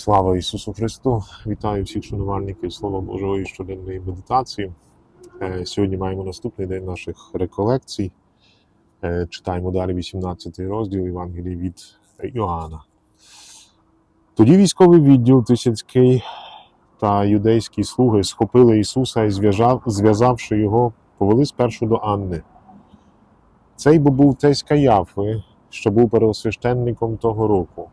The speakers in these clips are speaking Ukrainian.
Слава Ісусу Христу! Вітаю всіх шанувальників Слова Божого і щоденної медитації. Е, Сьогодні маємо наступний день наших реколекцій. Е, Читаємо далі 18 розділ Євангелії від Йоанна. Тоді військовий відділ Тисяцький та юдейські слуги схопили Ісуса і зв'язавши його, повели спершу до Анни. Цей бо був тесть Каяфи, що був первосвященником того року.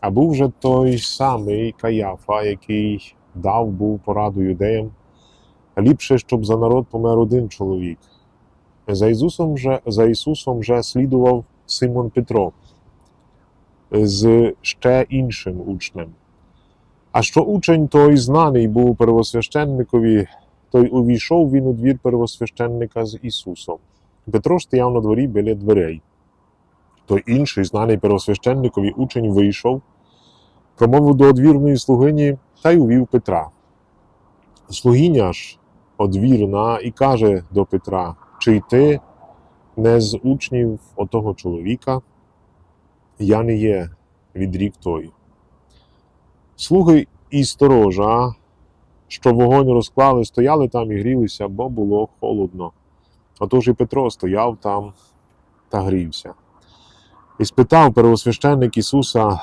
А був же той самий Каяфа, який дав був пораду юдеям. Ліпше, щоб за народ помер один чоловік. За Ісусом же, за Ісусом же слідував Симон Петро з ще іншим учнем. А що учень той знаний був первосвященникові, той увійшов він у двір первосвященника з Ісусом. Петро стояв на дворі біля дверей. Той інший, знаний первосвященникові учень, вийшов, промовив до одвірної слугині та й увів Петра. Слугиня ж одвірна і каже до Петра: чи й ти не з учнів отого чоловіка? Я не є, відрік той. Слуги і сторожа, що вогонь розклали, стояли там і грілися, бо було холодно. Отож і Петро стояв там та грівся. І спитав первосвященник Ісуса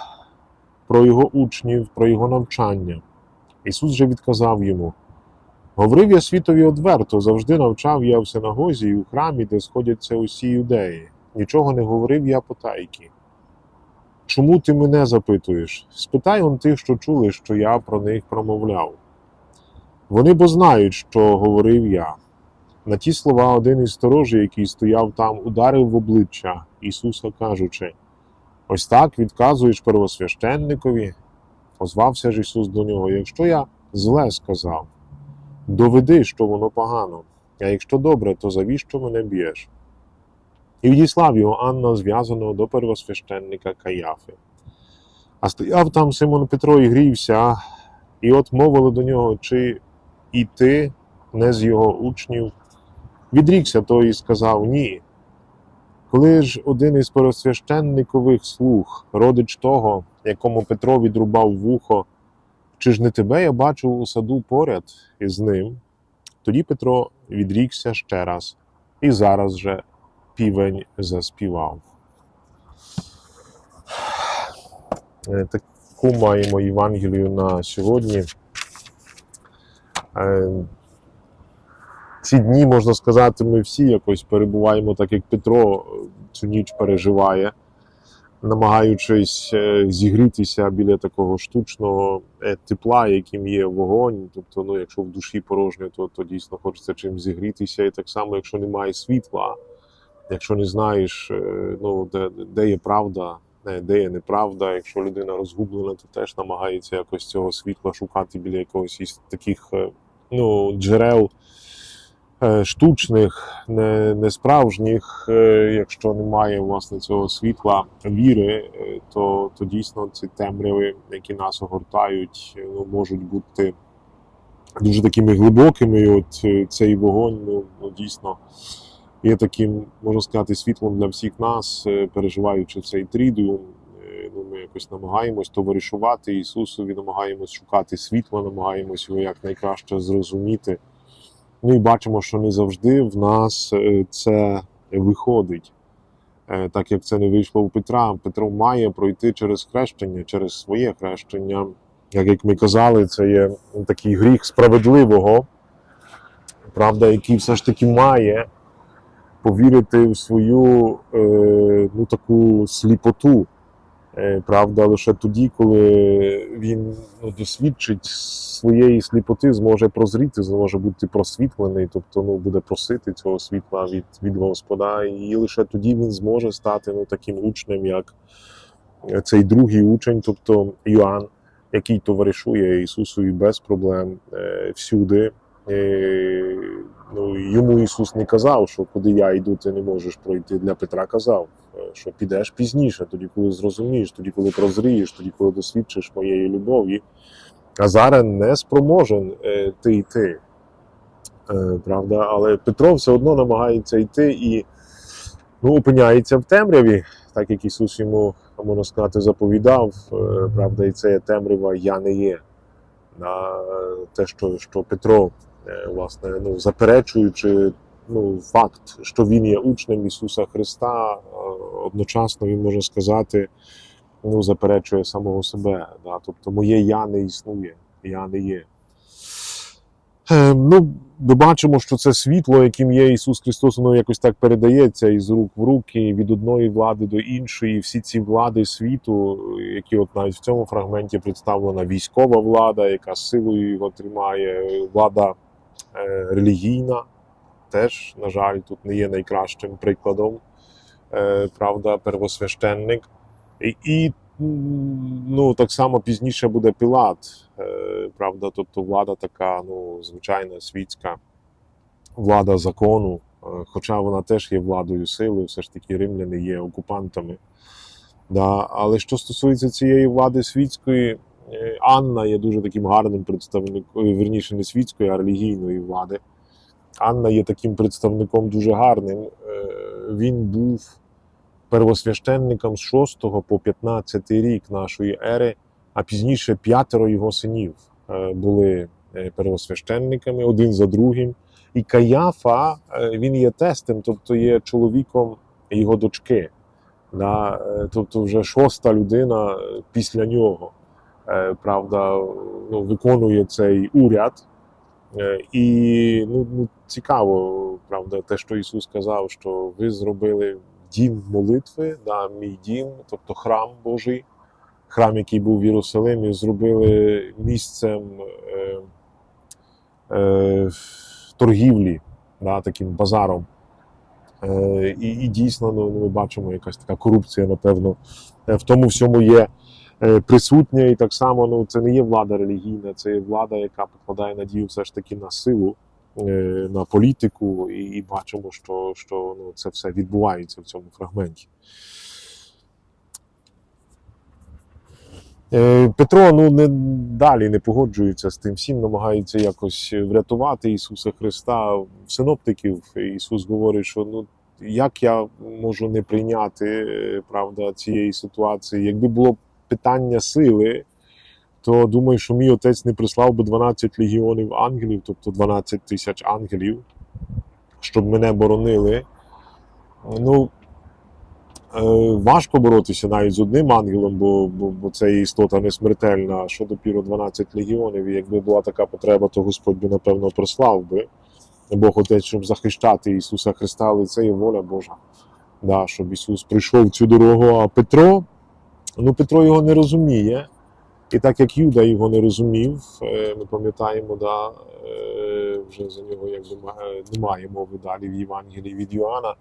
про його учнів, про його навчання. Ісус же відказав йому: Говорив я світові одверто, завжди навчав я в синагозі і у храмі, де сходяться усі юдеї. Нічого не говорив я потайки. Чому ти мене запитуєш? Спитай он тих, що чули, що я про них промовляв. Вони бо знають, що говорив я. На ті слова один із сторожів, який стояв там, ударив в обличчя Ісуса, кажучи: Ось так відказуєш первосвященникові. Озвався ж Ісус до нього: Якщо я зле сказав, доведи, що воно погано, а якщо добре, то завіщо мене б'єш? І відіслав його Анна, зв'язаного до первосвященника Каяфи. А стояв там Симон Петро і грівся, і от мовили до нього, чи і ти не з його учнів. Відрікся той і сказав ні. Коли ж один із первосвященникових слуг, родич того, якому Петро відрубав вухо, чи ж не тебе я бачив у саду поряд із ним? Тоді Петро відрікся ще раз, і зараз же півень заспівав. Е, Таку маємо Євангелію на сьогодні. Ці дні, можна сказати, ми всі якось перебуваємо, так як Петро е, цю ніч переживає, намагаючись е, зігрітися біля такого штучного е, тепла, яким є вогонь. Тобто, ну, якщо в душі порожньо, то, то дійсно хочеться чим зігрітися. І так само, якщо немає світла, якщо не знаєш, ну, де, де є правда, де є неправда, якщо людина розгублена, то теж намагається якось цього світла шукати біля якогось із таких ну, джерел штучних, не, не. Е, Якщо немає власне цього світла віри, е, то, то дійсно ці темряви, які нас огортають, е, ну, можуть бути дуже такими глибокими. І от е, цей вогонь, ну, ну дійсно. Є таким, можна сказати, світлом для всіх нас, е, переживаючи цей трідіум. Е, Ну, ми якось намагаємось товаришувати Ісусові, намагаємось шукати світло, намагаємось його якнайкраще зрозуміти. Ну і бачимо, що не завжди в нас е, це виходить. Е, Так як це не вийшло у Петра. Петро має пройти через хрещення, через своє хрещення. Як, ми казали, це є такий гріх справедливого, правда, який все ж таки має повірити в свою е, ну, таку сліпоту. Е, правда, лише тоді, коли він ну, досвідчить своєї сліпоти, зможе прозріти, зможе бути просвітлений, тобто ну, буде просити цього світла від, від Господа, і лише тоді він зможе стати ну, таким учнем, як цей другий учень, тобто Йоанн, який товаришує Ісусові без проблем е, всюди. Ну, йому Ісус не казав, що куди я йду, ти не можеш пройти. Для Петра казав, е, що підеш пізніше, тоді, коли зрозумієш, тоді, коли прозрієш, тоді, коли досвідчиш моєї любові. А зараз не спроможен е, ти йти. Е, правда? Але Петро все одно намагається йти і ну, опиняється в темряві, так як Ісус йому можна сказати, заповідав, правда, і це темрява я не є. На те, що, що Петро, власне, ну, заперечуючи ну, факт, що він є учнем Ісуса Христа, е, одночасно він може сказати, ну, заперечує самого себе. Да? Тобто моє я не існує, я не є. Е, Ну, ми бачимо, що це світло, яким є Ісус Христос, воно якось так передається із рук в руки, від одної влади до іншої. Всі ці влади світу, які от навіть в цьому фрагменті представлена військова влада, яка силою його тримає, влада е, релігійна, теж, на жаль, тут не є найкращим прикладом. Е, правда, первосвященник. І, і ну, так само пізніше буде Пілат, е, правда, тобто влада така, ну, звичайна світська влада закону, е, хоча вона теж є владою сили, все ж таки римляни є окупантами. Да. Але що стосується цієї влади світської, е, Анна є дуже таким гарним представником, вірніше не світської, а релігійної влади. Анна є таким представником дуже гарним. Е, Він був первосвященником з 6 по 15 рік нашої ери, а пізніше п'ятеро його синів е, були е, первосвященниками один за другим. І Каяфа е, він є тестем, тобто є чоловіком його дочки. Да? е, Тобто вже шоста людина е, після нього. Е, Правда, ну, виконує цей уряд. Е, І ну, ну, цікаво, правда, те, що Ісус сказав, що ви зробили дім молитви, да, мій дім, тобто храм Божий, храм, який був в Єрусалимі, зробили місцем е, е, торгівлі, да, таким базаром. Е, і, і дійсно ну, ми бачимо якась така корупція, напевно, в тому всьому є присутня, і так само ну, це не є влада релігійна, це є влада, яка покладає надію все ж таки на силу, е, на політику, і, і бачимо, що, що ну, це все відбувається в цьому фрагменті. Е, Петро ну не далі не погоджується з тим всім, намагається якось врятувати Ісуса Христа. Синоптиків Ісус говорить, що ну як я можу не прийняти е, правда цієї ситуації? Якби було питання сили, то думаю, що мій отець не прислав би 12 легіонів ангелів, тобто 12 тисяч ангелів, щоб мене боронили. Ну, Е, важко боротися навіть з одним ангелом, бо, бо, бо це істота не смертельна. Що допіру 12 легіонів. І якби була така потреба, то Господь би, напевно, прислав би Бог Отець, щоб захищати Ісуса Христа, але це є воля Божа. Да, щоб Ісус прийшов цю дорогу. А Петро, ну Петро його не розуміє. І так як Юда його не розумів, е, ми пам'ятаємо, да, е, вже за нього якби немає мови далі в Євангелії від Йоанна.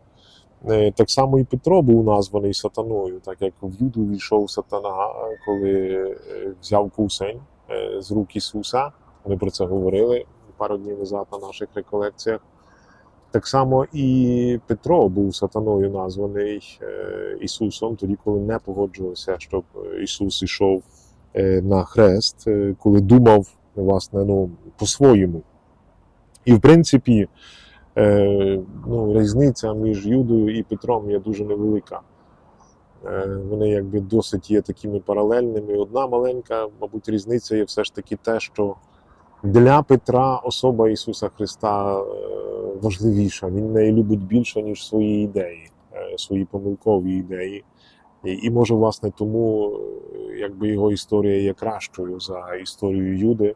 Е, Так само і Петро був названий сатаною, так як в Юду війшов сатана, коли взяв кусень з рук Ісуса. Ми про це говорили пару днів назад на наших реколекціях. Так само і Петро був сатаною названий е, Ісусом, тоді, коли не погоджувався, щоб Ісус ішов е, на хрест, е, коли думав власне ну, по-своєму. І в принципі, ну, різниця між Юдою і Петром є дуже невелика. Вони якби досить є такими паралельними. Одна маленька, мабуть, різниця є все ж таки те, що для Петра особа Ісуса Христа е, важливіша. Він неї любить більше, ніж свої ідеї, е, свої помилкові ідеї. І, може, власне, тому е, якби його історія є кращою за історію Юди.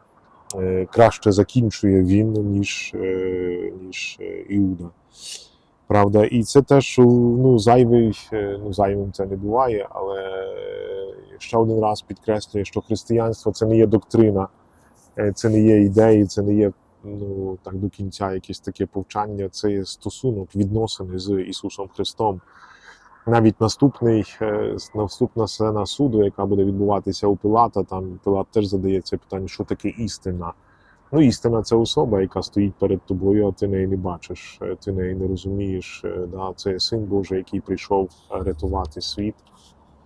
Краще закінчує він, ніж, ніж Іуда. Правда, і це теж ну, зайвий, ну, зайвим це не буває, але ще один раз підкреслює, що християнство це не є доктрина, це не є ідеї, це не є ну, так до кінця якесь таке повчання, це є стосунок, відносини з Ісусом Христом. Навіть наступний, е, наступна сцена суду, яка буде відбуватися у Пилата, там Пилат теж задається питання, що таке істина. Ну, істина це особа, яка стоїть перед тобою, а ти неї не бачиш, е, ти неї не розумієш. Е, Да? Це син Божий, який прийшов е, рятувати світ,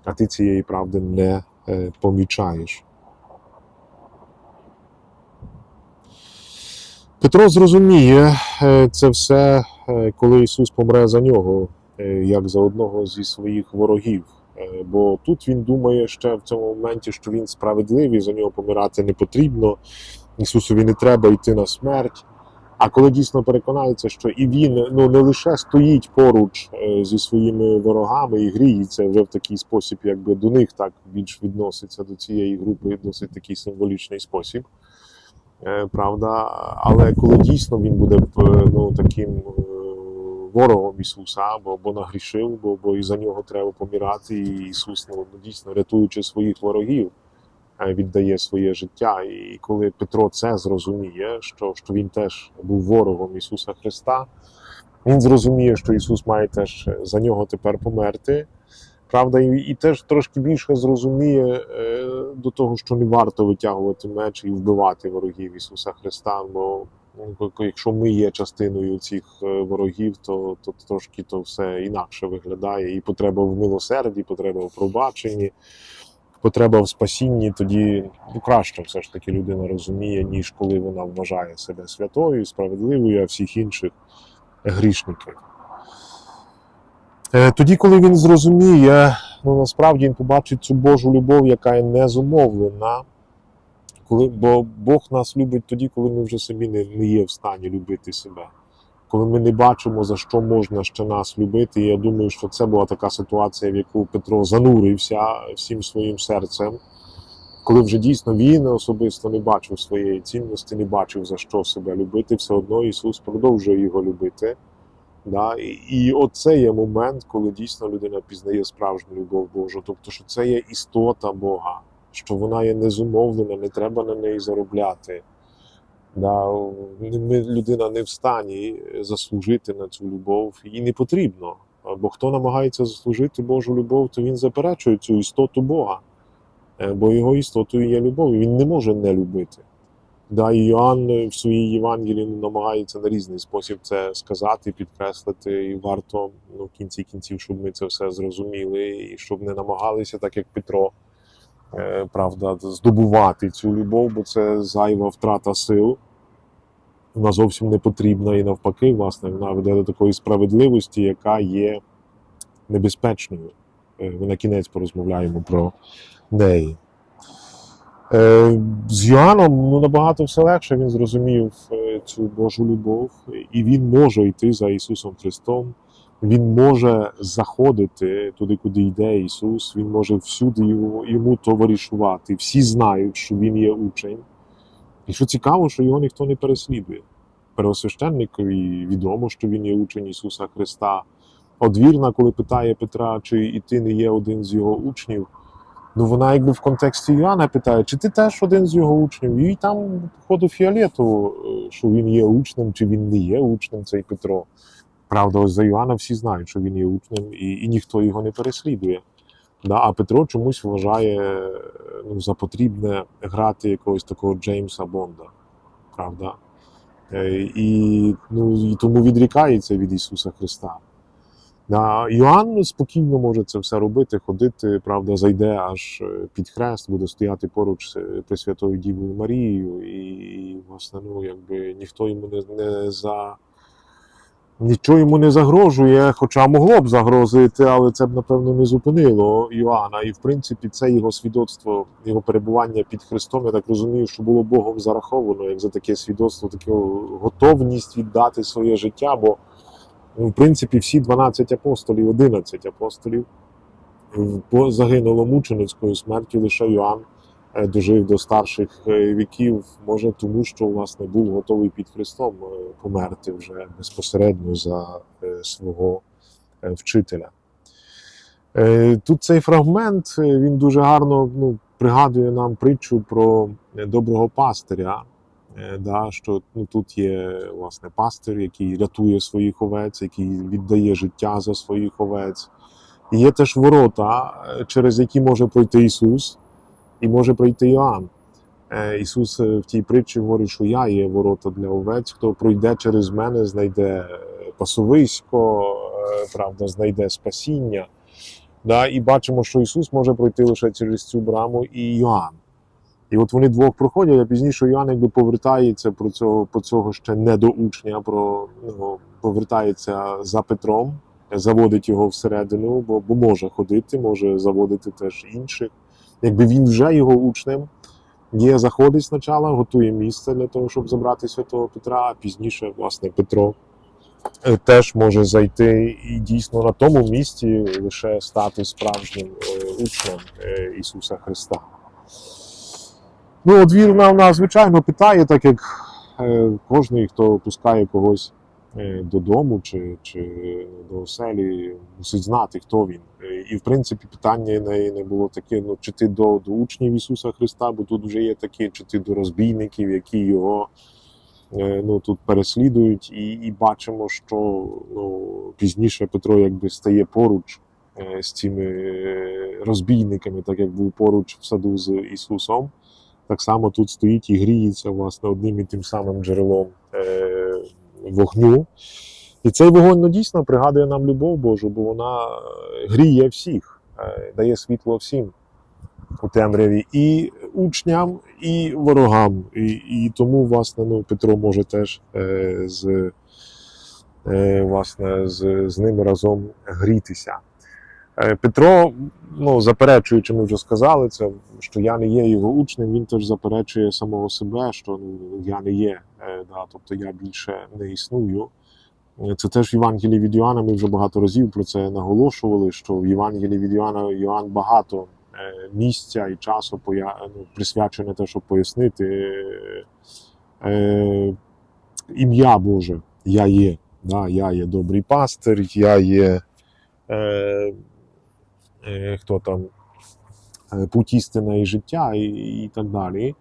а ти цієї правди не е, помічаєш. Петро зрозуміє е, це все, е, коли Ісус помре за нього, е, як за одного зі своїх ворогів. Бо тут він думає ще в цьому моменті, що він справедливий, за нього помирати не потрібно. Ісусові не треба йти на смерть. А коли дійсно переконається, що і він ну не лише стоїть поруч зі своїми ворогами і гріється вже в такий спосіб, якби до них так більш відноситься до цієї групи, досить такий символічний спосіб. Е, Правда, але коли дійсно він буде е, ну, таким е, ворогом Ісуса, бо, бо нагрішив, бо, бо і за нього треба помирати, і Ісус ну, дійсно рятуючи своїх ворогів, віддає своє життя. І коли Петро це зрозуміє, що, що він теж був ворогом Ісуса Христа, він зрозуміє, що Ісус має теж за нього тепер померти. Правда, і, і теж трошки більше зрозуміє е, до того, що не варто витягувати меч і вбивати ворогів Ісуса Христа. Бо ну, якщо ми є частиною цих е, ворогів, то, то трошки то все інакше виглядає. І потреба в милосерді, потреба в пробаченні, потреба в спасінні, тоді ну, краще все ж таки людина розуміє, ніж коли вона вважає себе святою, справедливою, а всіх інших грішників. Е, Тоді, коли він зрозуміє, ну насправді він побачить цю Божу любов, яка є незумовлена. Коли, бо Бог нас любить тоді, коли ми вже самі не, не є в стані любити себе. Коли ми не бачимо, за що можна ще нас любити. Я думаю, що це була така ситуація, в яку Петро занурився всім своїм серцем, коли вже дійсно він особисто не бачив своєї цінності, не бачив за що себе любити, все одно Ісус продовжує його любити. Да? І, оце є момент, коли дійсно людина пізнає справжню любов Божу. Тобто, що це є істота Бога, що вона є незумовлена, не треба на неї заробляти. Да? Ми, людина не в стані заслужити на цю любов, і не потрібно. Бо хто намагається заслужити Божу любов, то він заперечує цю істоту Бога. Е, Бо його істотою є любов, і він не може не любити. Да, і Йоанн в своїй Євангелії намагається на різний спосіб це сказати, підкреслити, і варто ну, в кінці кінців, щоб ми це все зрозуміли, і щоб не намагалися, так як Петро, е, правда, здобувати цю любов, бо це зайва втрата сил. Вона зовсім не потрібна і навпаки, власне, вона веде до такої справедливості, яка є небезпечною. Е, Ми на кінець порозмовляємо про неї. Е, З Йоанном ну, набагато все легше він зрозумів е, цю Божу любов, і він може йти за Ісусом Христом. Він може заходити туди, куди йде Ісус. Він може всюди йому, товаришувати. Всі знають, що він є учень. І що цікаво, що його ніхто не переслідує. Первосвященникові відомо, що він є учень Ісуса Христа. Одвірна, коли питає Петра, чи і ти не є один з його учнів. Ну, вона якби в контексті Йоанна питає, чи ти теж один з його учнів? І там, походу, фіолетово, е, що він є учнем, чи він не є учнем, цей Петро. Правда, ось за Йоанна всі знають, що він є учнем, і, і ніхто його не переслідує. Да? А Петро чомусь вважає ну, за потрібне грати якогось такого Джеймса Бонда. Правда? Е, І, ну, і тому відрікається від Ісуса Христа. Да, Йоанн спокійно може це все робити, ходити, правда, зайде аж е, під хрест, буде стояти поруч з е, Пресвятою Дівою Марією, і, власне, ну, якби ніхто йому не, не за. Нічого йому не загрожує, хоча могло б загрозити, але це б, напевно, не зупинило Йоанна. І, в принципі, це його свідоцтво, його перебування під Христом, я так розумію, що було Богом зараховано, як за таке свідоцтво, таку готовність віддати своє життя. бо в принципі, всі 12 апостолів, 11 апостолів загинуло мученицькою смертю. Лише Йоанн е, дожив до старших е, віків, може тому, що власне був готовий під Христом е, померти вже безпосередньо за свого вчителя. Тут цей фрагмент він дуже гарно ну, пригадує нам притчу про доброго пастиря. Е, да, що ну, тут є власне пастир, який рятує своїх овець, який віддає життя за своїх овець. І є теж ворота, е, через які може пройти Ісус, і може пройти Іоанн. Е, Ісус в тій притчі говорить, що я є ворота для овець, хто пройде через мене, знайде пасовисько, правда, знайде спасіння. Да, і бачимо, що Ісус може пройти лише через цю браму і Йоанн. І от вони двох проходять, а пізніше Йоанн якби повертається про цього, по цього ще не до учня, про, ну, повертається за Петром, заводить його всередину, бо, бо може ходити, може заводити теж інших. Якби він вже його учнем є, заходить спочатку, готує місце для того, щоб забрати святого Петра, а пізніше, власне, Петро е, теж може зайти і дійсно на тому місці лише стати справжнім е, учнем е, Ісуса Христа. Ну, от вірна вона, звичайно, питає, так як е, кожен, хто пускає когось е, додому чи, чи до оселі, мусить знати, хто він. Е, І в принципі питання неї не було таке: ну чи ти до, до учнів Ісуса Христа, бо тут вже є такі, чи ти до розбійників, які його е, ну, тут переслідують, і, і бачимо, що ну, пізніше Петро якби стає поруч е, з цими е, розбійниками, так як був поруч в саду з Ісусом. Так само тут стоїть і гріється власне одним і тим самим джерелом е, вогню. І цей вогонь ну, дійсно пригадує нам любов Божу, бо вона е, гріє всіх, е, дає світло всім у темряві і учням, і ворогам. І, і тому, власне, ну, Петро може теж е, з, е, власне, з, з ними разом грітися. Е, Петро, ну, заперечуючи, ми вже сказали це, що я не є його учнем, він теж заперечує самого себе, що ну, я не є, е, да, тобто я більше не існую. Це теж в Євангелії від Йоанна, ми вже багато разів про це наголошували, що в Євангелії від Йоанна Йоанн багато е, місця і часу ну, присвячене те, щоб пояснити ім'я Боже, я є. Да, я є добрий пастир, я є. Е, хто там е, путь істина і життя, і, і так далі.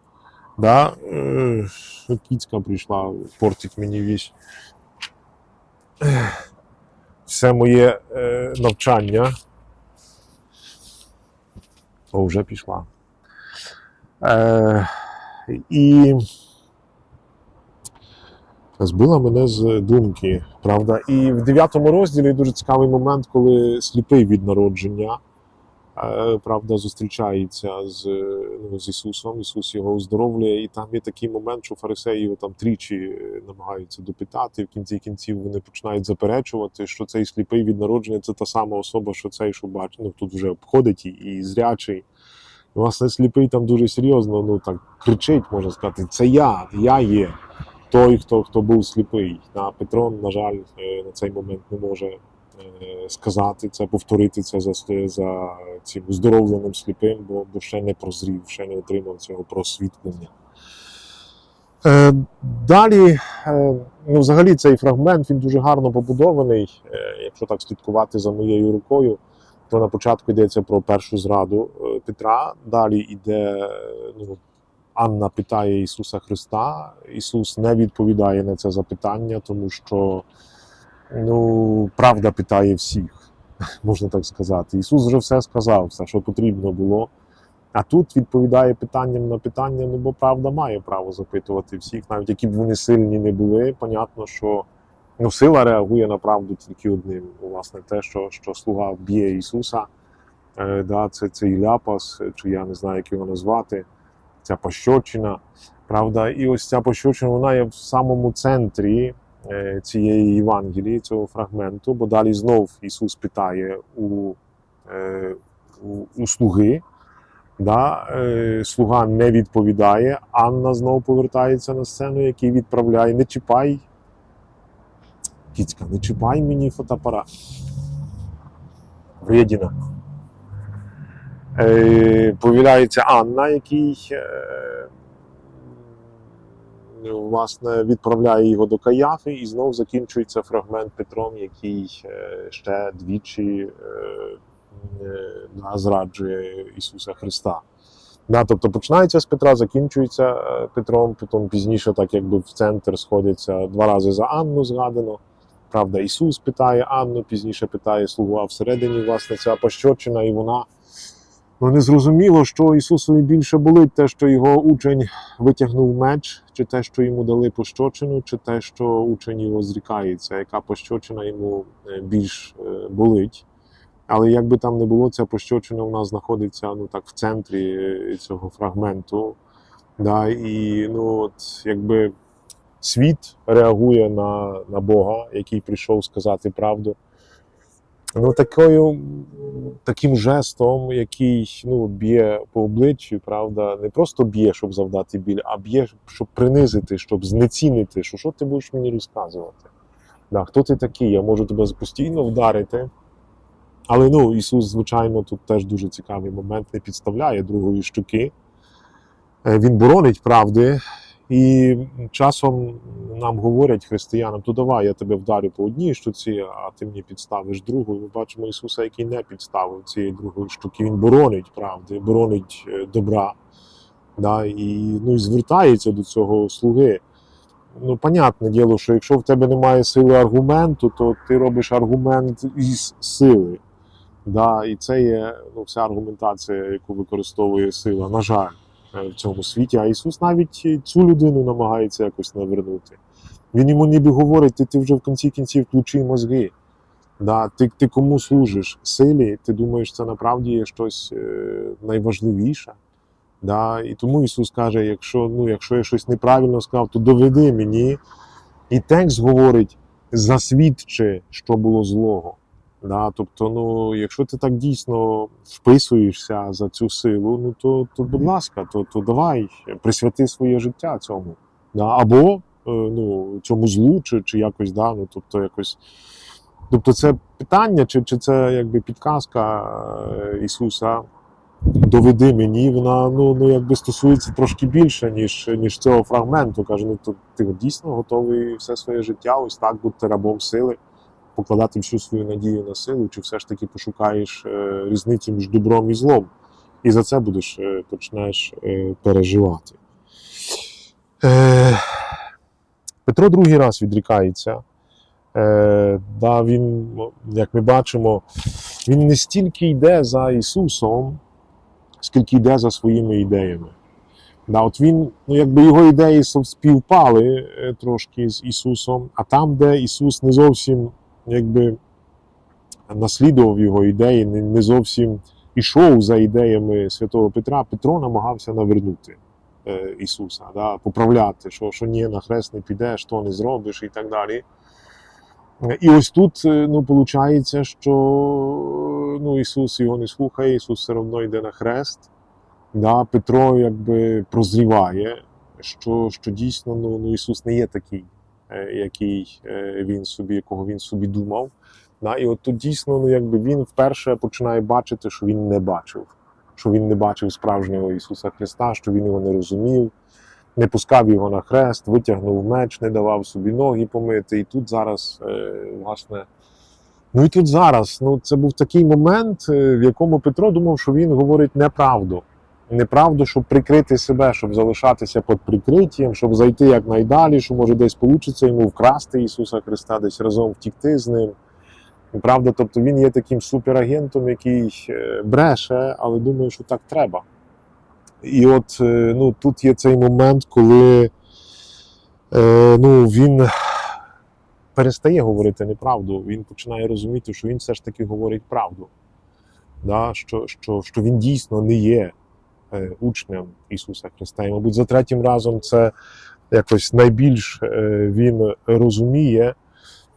Да? Е, Кіцька прийшла, портить мені вісь. Все моє навчання. О, вже пішла. Е, і збила мене з думки, правда. І в 9 розділі дуже цікавий момент, коли сліпий від народження, правда, зустрічається з, ну, з Ісусом. Ісус його оздоровлює, і там є такий момент, що фарисеї його там тричі е, намагаються допитати. В кінці кінців вони починають заперечувати, що цей сліпий від народження це та сама особа, що цей, що бачить, ну тут вже обходить і, і зрячий. Власне, сліпий там дуже серйозно, ну так кричить, можна сказати, це я, я є той, хто, хто був сліпий. А Петро, на жаль, е, на цей момент не може е, сказати це, повторити це за, за цим оздоровленим сліпим, бо, бо ще не прозрів, ще не отримав цього просвітлення. Е, Далі, е, ну, взагалі, цей фрагмент він дуже гарно побудований. Е, Якщо так слідкувати за моєю рукою, то на початку йдеться про першу зраду е, Петра. Далі йде ну, Анна питає Ісуса Христа. Ісус не відповідає на це запитання, тому що ну, правда питає всіх, можна так сказати. Ісус вже все сказав, все, що потрібно було. А тут відповідає питанням на питання, ну бо правда має право запитувати всіх, навіть які б вони сильні не були. Понятно, що ну, сила реагує на правду тільки одним. Власне, те, що, що слуга б'є Ісуса, е, да, це цей ляпас, чи я не знаю, як його назвати ця пощочина. Правда, і ось ця пощочина вона є в самому центрі цієї Євангелії, цього фрагменту, бо далі знов Ісус питає у, е, у, у слуги. Да, е, слуга не відповідає. Анна знов повертається на сцену, який відправляє. Не чіпай. Кіцька, не чіпай мені фотоапарат. Вредіна. Е, Повіляється Анна, який е, власне відправляє його до Каяфи, і знов закінчується фрагмент Петром, який е, ще двічі е, е, зраджує Ісуса Христа. Да, тобто починається з Петра, закінчується Петром, потім пізніше, так якби в центр сходиться два рази за Анну згадано. Правда, Ісус питає Анну, пізніше питає слугу, а всередині, власне, ця пощочина, і вона ну, зрозуміло, що Ісусові більше болить, те, що його учень витягнув меч, чи те, що йому дали пощочину, чи те, що учень його зрікається, яка пощочина йому е, більш е, болить. Але як би там не було, ця пощочина у нас знаходиться ну, так, в центрі е, цього фрагменту. Да, і ну, от, якби світ реагує на, на Бога, який прийшов сказати правду. Ну, такою, таким жестом, який ну, б'є по обличчю, правда, не просто б'є, щоб завдати біль, а б'є, щоб принизити, щоб знецінити, що що ти будеш мені розказувати. Да, хто ти такий? Я можу тебе постійно вдарити. Але ну, Ісус, звичайно, тут теж дуже цікавий момент, не підставляє другої щуки. Е, Він боронить правди. І часом нам говорять християнам, то давай я тебе вдарю по одній штуці, а ти мені підставиш другу. Ми бачимо Ісуса, який не підставив цієї другої штуки. Він боронить правди, боронить е, добра. Да, і, ну, і звертається до цього слуги. Ну, понятне діло, що якщо в тебе немає сили аргументу, то ти робиш аргумент із сили. Да, і це є ну, вся аргументація, яку використовує сила, на жаль, в цьому світі. А Ісус навіть цю людину намагається якось навернути. Він йому ніби говорить, ти, ти вже в кінці кінців включи мозги. Да, ти, ти кому служиш? Силі, ти думаєш, це направді є щось е, найважливіше. Да? І тому Ісус каже: якщо, ну, якщо я щось неправильно сказав, то доведи мені. І текст говорить: засвідчи, що було злого. Да? Тобто, ну, якщо ти так дійсно вписуєшся за цю силу, ну то, то будь ласка, то, то давай присвяти своє життя цьому. Да? Або е, ну, цьому злу, чи, чи якось, да? ну, тобто, якось. Тобто, це питання, чи, чи це якби підказка е, Ісуса доведи мені, вона ну, ну якби стосується трошки більше, ніж, ніж цього фрагменту. Каже, ну то ти дійсно готовий все своє життя, ось так бути рабом сили, покладати всю свою надію на силу, чи все ж таки пошукаєш е, різницю між добром і злом, і за це будеш е, почнеш е, переживати. Петро другий раз відрікається. Е, да, він, як ми бачимо, він не стільки йде за Ісусом, скільки йде за своїми ідеями. Да, от він, ну якби його ідеї співпали трошки з Ісусом, а там, де Ісус не зовсім якби наслідував його ідеї, не, зовсім ішов за ідеями святого Петра, Петро намагався навернути е, Ісуса, да, поправляти, що, що ні, на хрест не підеш, що не зробиш і так далі. І ось тут е, ну, виходить, що ну, Ісус його не слухає, Ісус все одно йде на хрест. Да, Петро якби прозріває, що, що дійсно ну, ну, Ісус не є такий, який е, він собі, якого він собі думав. Да, і от тут дійсно ну, якби він вперше починає бачити, що він не бачив, що він не бачив справжнього Ісуса Христа, що він його не розумів, не пускав його на хрест, витягнув меч, не давав собі ноги помити. І тут зараз, е, власне, ну і тут зараз, ну це був такий момент, е, в якому Петро думав, що він говорить неправду. Неправду, щоб прикрити себе, щоб залишатися під прикриттям, щоб зайти якнайдалі, що може десь вийде йому вкрасти Ісуса Христа, десь разом втікти з ним. Правда, тобто він є таким суперагентом, який е, бреше, але думає, що так треба. І от е, ну, тут є цей момент, коли е, ну, він перестає говорити неправду, він починає розуміти, що він все ж таки говорить правду. Да? Що, що, що він дійсно не є е, учнем Ісуса Христа. І, мабуть, за третім разом це якось найбільш е, він розуміє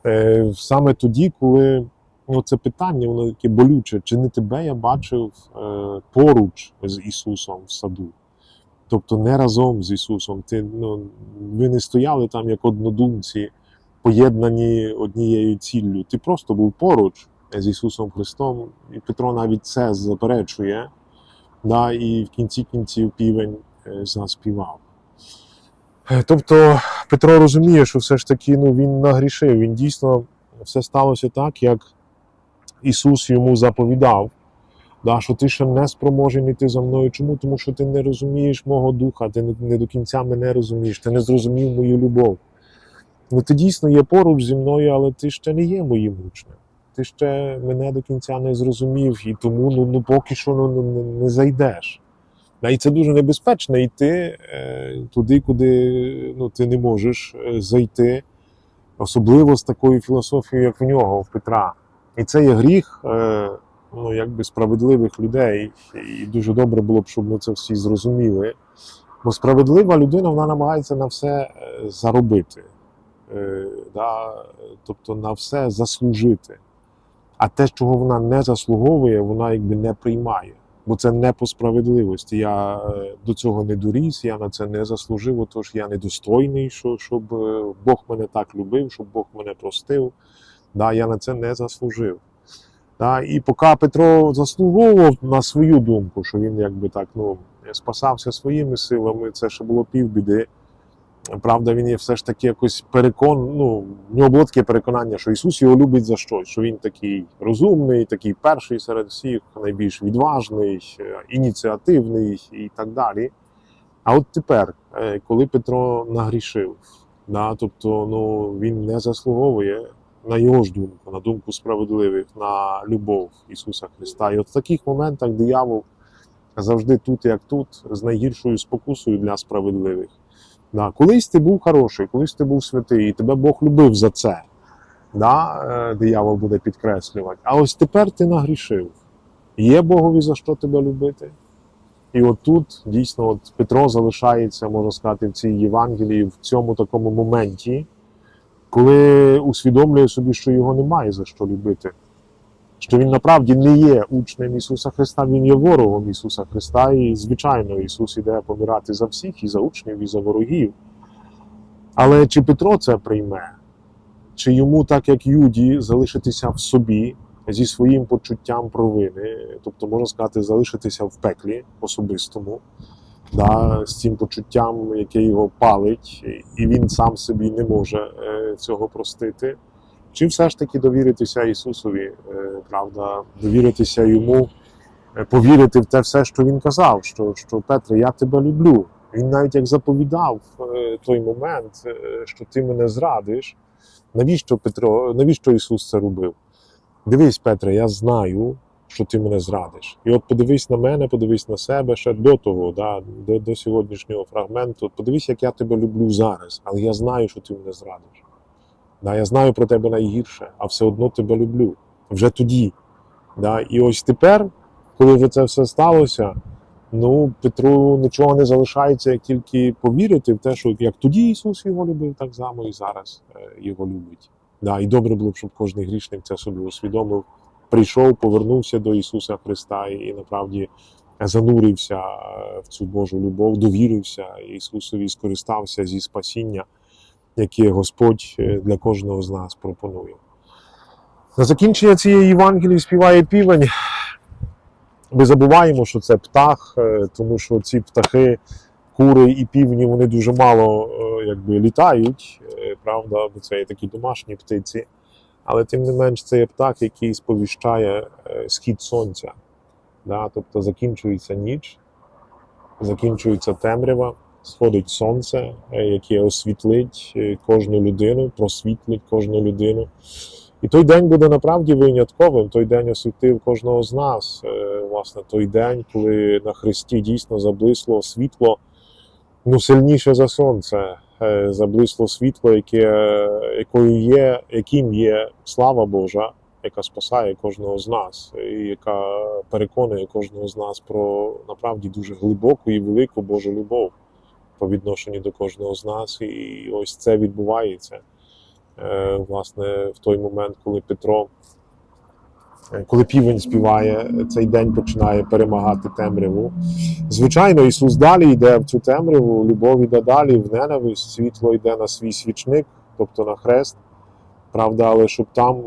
е, саме тоді, коли ну, це питання, воно таке болюче, чи не тебе я бачив поруч з Ісусом в саду? Тобто не разом з Ісусом. Ти, ну, ви не стояли там як однодумці, поєднані однією ціллю. Ти просто був поруч з Ісусом Христом, і Петро навіть це заперечує, да, і в кінці кінців півень е, заспівав. Е, Тобто Петро розуміє, що все ж таки ну, він нагрішив, він дійсно все сталося так, як Ісус йому заповідав. Да, що ти ще не спроможен іти за мною. Чому? Тому що ти не розумієш мого духа, ти не до кінця мене розумієш, ти не зрозумів мою любов. Ну, ти дійсно є поруч зі мною, але ти ще не є моїм учнем. Ти ще мене до кінця не зрозумів, і тому ну, ну поки що ну, не, не зайдеш. І це дуже небезпечно йти е, туди, куди ну, ти не можеш е, зайти, особливо з такою філософією, як в нього, в Петра. І це є гріх е, ну, якби справедливих людей. І дуже добре було б, щоб ми це всі зрозуміли. Бо справедлива людина вона намагається на все е, заробити, е, да, тобто на все заслужити. А те, чого вона не заслуговує, вона якби не приймає. Бо це не по справедливості. Я е, до цього не доріс, я на це не заслужив, отож я недостойний, що, щоб е, Бог мене так любив, щоб Бог мене простив. Да, я на це не заслужив. Да, і поки Петро заслуговував на свою думку, що він якби так ну, спасався своїми силами, це ще було півбіди. Правда, він є все ж таки якось перекон. Ну, в нього було таке переконання, що Ісус його любить за щось, що він такий розумний, такий перший серед всіх, найбільш відважний, е, ініціативний і так далі. А от тепер, е, коли Петро нагрішив, да, тобто ну, він не заслуговує на його ж думку, на думку справедливих, на любов Ісуса Христа. І от в таких моментах диявол завжди тут, як тут, з найгіршою спокусою для справедливих. Да. Колись ти був хороший, колись ти був святий, і тебе Бог любив за це. Да? е, Диявол буде підкреслювати. А ось тепер ти нагрішив. Є Богові за що тебе любити? І от тут дійсно от Петро залишається, можна сказати, в цій Євангелії, в цьому такому моменті, коли усвідомлює собі, що його немає за що любити. Що він направді не є учнем Ісуса Христа, Він є ворогом Ісуса Христа. І, звичайно, Ісус іде помирати за всіх, і за учнів, і за ворогів. Але чи Петро це прийме? Чи йому, так як Юді, залишитися в собі зі своїм почуттям провини, тобто, можна сказати, залишитися в пеклі особистому, да, з цим почуттям, яке його палить, і він сам собі не може е, цього простити? Чи все ж таки довіритися Ісусові, е, правда, довіритися йому, е, повірити в те все, що він казав, що, що Петре, я тебе люблю. Він навіть як заповідав е, той момент, що ти мене зрадиш. Навіщо Петро, навіщо Ісус це робив? Дивись, Петре, я знаю, що ти мене зрадиш. І от подивись на мене, подивись на себе ще до того, да, до, до сьогоднішнього фрагменту. Подивись, як я тебе люблю зараз, але я знаю, що ти мене зрадиш. Да, я знаю про тебе найгірше, а все одно тебе люблю. Вже тоді. Да, і ось тепер, коли вже це все сталося, ну, Петру нічого не залишається, як тільки повірити в те, що як тоді Ісус його любив, так само і зараз е, його любить. Да, і добре було б, щоб кожен грішник це собі усвідомив, прийшов, повернувся до Ісуса Христа і, і направді занурився е, в цю Божу любов, довірився Ісусові, скористався зі спасіння, яке Господь е, для кожного з нас пропонує. На закінчення цієї Євангелії співає півень. Ми забуваємо, що це птах, е, тому що ці птахи, кури і півні, вони дуже мало е, якби, літають, правда, бо це є такі домашні птиці. Але тим не менш, це є птах, який сповіщає схід сонця. Да? Тобто закінчується ніч, закінчується темрява, сходить сонце, е, яке освітлить е, кожну людину, просвітлить кожну людину. І той день буде направді винятковим. Той день освітив кожного з нас. Е, Власне, той день, коли на Христі дійсно заблисло світло, ну сильніше за сонце, заблисло світло, яке, якою є, яким є слава Божа, яка спасає кожного з нас, і яка переконує кожного з нас про направді дуже глибоку і велику Божу любов по відношенню до кожного з нас. І ось це відбувається. Е, власне, в той момент, коли Петро, е, коли півень співає, цей день починає перемагати темряву. Звичайно, Ісус далі йде в цю темряву, любов йде далі, в ненависть, світло йде на свій свічник, тобто на хрест. Правда, але щоб там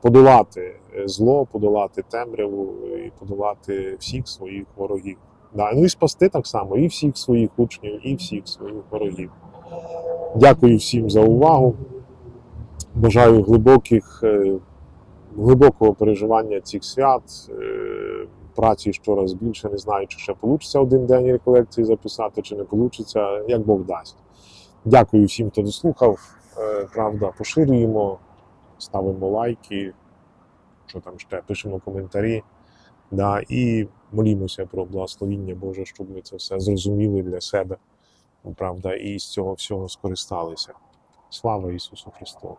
подолати зло, подолати темряву і подолати всіх своїх ворогів. Да, ну і спасти так само і всіх своїх учнів, і всіх своїх ворогів. Дякую всім за увагу. Бажаю глибоких, е, глибокого переживання цих свят, е, праці щораз більше. Не знаю, чи ще вийде один день реколекції записати, чи не вийде, як Бог дасть. Дякую всім, хто дослухав. Е, Правда, поширюємо, ставимо лайки, що там ще, пишемо коментарі. Да, і молімося про благословіння Боже, щоб ми це все зрозуміли для себе. Правда, і з цього всього скористалися. Слава Ісусу Христу!